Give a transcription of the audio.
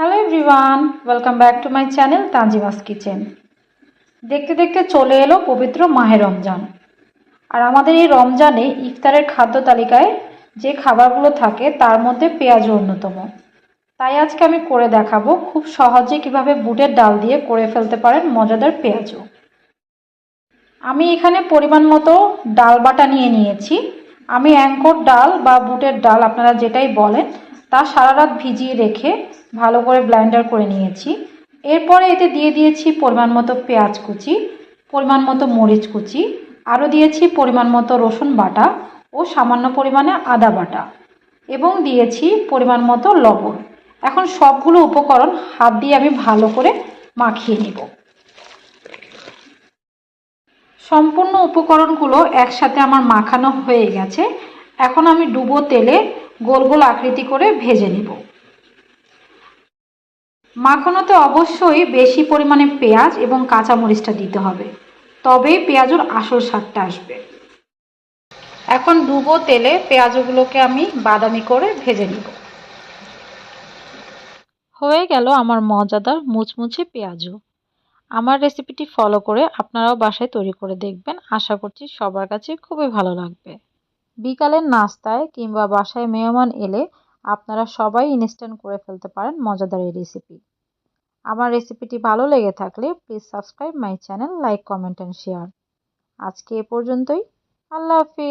Hello everyone welcome back to my channel Tanzima's kitchen দেখতে দেখতে চলে এলো পবিত্র মাহে রমজান। আর আমাদের এই রমজানে ইফতারের খাদ্য তালিকায় যে খাবারগুলো থাকে, তার মধ্যে পেঁয়াজও অন্যতম। তাই আজকে আমি করে দেখাবো খুব সহজে কীভাবে বুটের ডাল দিয়ে করে ফেলতে পারেন মজাদার পেঁয়াজও। আমি এখানে পরিমাণ মতো ডাল বাটা নিয়ে নিয়েছি। আমি অ্যাঙ্কর ডাল বা বুটের ডাল আপনারা যেটাই বলেন তা সারা রাত ভিজিয়ে রেখে ভালো করে ব্লাইন্ডার করে নিয়েছি। এরপরে এতে দিয়ে দিয়েছি পরিমাণ মতো পেঁয়াজ কুচি, পরিমাণ মতো মরিচ কুচি, আরও দিয়েছি পরিমাণ মতো রসুন বাটা ও সামান্য পরিমাণে আদা বাটা এবং দিয়েছি পরিমাণ মতো লবণ। এখন সবগুলো উপকরণ হাত দিয়ে আমি ভালো করে মাখিয়ে নিব। সম্পূর্ণ উপকরণগুলো একসাথে আমার মাখানো হয়ে গেছে। এখন আমি ডুবো তেলে গোল গোল আকৃতি করে ভেজে নিব। মাখানোতে অবশ্যই বেশি পরিমাণে পেঁয়াজ এবং কাঁচামরিচটা দিতে হবে, তবেই পেঁয়াজের আসল স্বাদটা আসবে। এখন ডুবো তেলে পেঁয়াজগুলোকে আমি বাদামি করে ভেজে নিব। হয়ে গেল আমার মজাদার মুচমুচে পেঁয়াজও আমার রেসিপিটি ফলো করে আপনারাও বাসায় তৈরি করে দেখবেন। আশা করছি সবার কাছে খুবই ভালো লাগবে। বিকালের নাস্তায় কিংবা বাসায় মেহমান এলে আপনারা সবাই ইনস্ট্যান্ট করে ফেলতে পারেন মজাদার এই রেসিপি আমার রেসিপিটি ভালো লেগে থাকলে please subscribe my channel like comment and share আজকে এ পর্যন্তই। আল্লাহ হাফিজ।